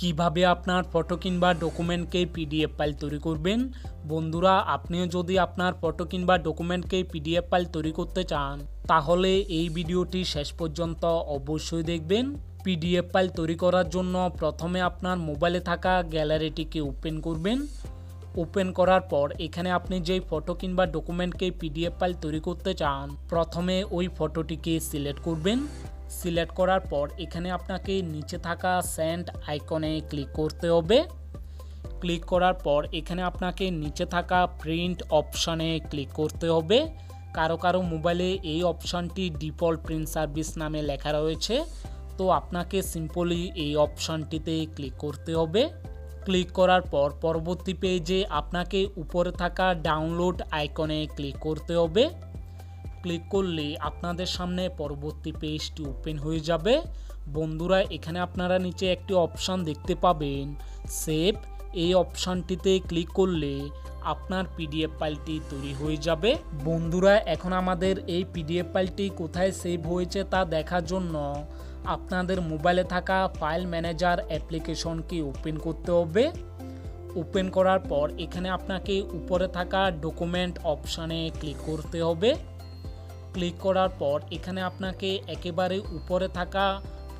কীভাবে আপনার ফটো কিংবা ডকুমেন্টকে পিডিএফ ফাইল তৈরি করবেন? বন্ধুরা, আপনিও যদি আপনার ফটো কিংবা ডকুমেন্টকে পিডিএফ ফাইল তৈরি করতে চান, তাহলে এই ভিডিওটি শেষ পর্যন্ত অবশ্যই দেখবেন। পিডিএফ ফাইল তৈরি করার জন্য প্রথমে আপনার মোবাইলে থাকা গ্যালারিটিকে ওপেন করবেন। ওপেন করার পর এখানে আপনি যেই ফটো কিংবা ডকুমেন্টকে পিডিএফ ফাইল তৈরি করতে চান, প্রথমে ওই ফটোটিকে সিলেক্ট করবেন। সিলেক্ট করার পর এখানে আপনাকে নিচে থাকা সেন্ড আইকনে ক্লিক করতে হবে। ক্লিক করার পর এখানে আপনাকে নিচে থাকা প্রিন্ট অপশানে ক্লিক করতে হবে। কারও কারও মোবাইলে এই অপশানটি ডিফল্ট প্রিন্ট সার্ভিস নামে লেখা রয়েছে। তো আপনাকে সিম্পলি এই অপশানটিতে ক্লিক করতে হবে। ক্লিক করার পর পরবর্তী পেজে আপনাকে উপরে থাকা ডাউনলোড আইকনে ক্লিক করতে হবে। ক্লিক করলে আপনাদের সামনে পরবর্তী পেজটি ওপেন হয়ে যাবে। বন্ধুরা, এখানে আপনারা নিচে একটি অপশান দেখতে পাবেন। সেভ এই অপশানটিতে ক্লিক করলে আপনার পিডিএফ ফাইলটি তৈরি হয়ে যাবে। বন্ধুরা, এখন আমাদের এই পিডিএফ ফাইলটি কোথায় সেভ হয়েছে তা দেখার জন্য আপনাদের মোবাইলে থাকা ফাইল ম্যানেজার অ্যাপ্লিকেশনকে ওপেন করতে হবে। ওপেন করার পর এখানে আপনাকে উপরে থাকা ডকুমেন্ট অপশানে ক্লিক করতে হবে। ক্লিক করার পর এখানে আপনাকে একেবারে উপরে থাকা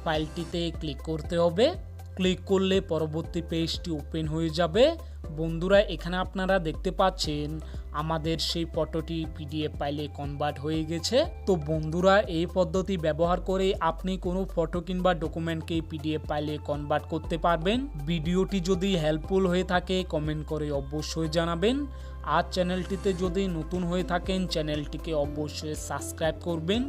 ফাইলটিতে ক্লিক করতে হবে। ক্লিক করলে পরবর্তী পেজটি ওপেন হয়ে যাবে। বন্ধুরা, এখানে আপনারা দেখতে পাচ্ছেন আমাদের সেই ফটোটি পিডিএফ ফাইলে কনভার্ট হয়ে গেছে। তো বন্ধুরা, এই পদ্ধতি ব্যবহার করে আপনি কোনো ফটো কিংবা ডকুমেন্টকে পিডিএফ ফাইলে কনভার্ট করতে পারবেন। ভিডিওটি যদি হেল্পফুল হয়ে থাকে কমেন্ট করে অবশ্যই জানাবেন। আর চ্যানেলটিতে যদি নতুন হয়ে থাকেন চ্যানেলটিকে অবশ্যই সাবস্ক্রাইব করবেন।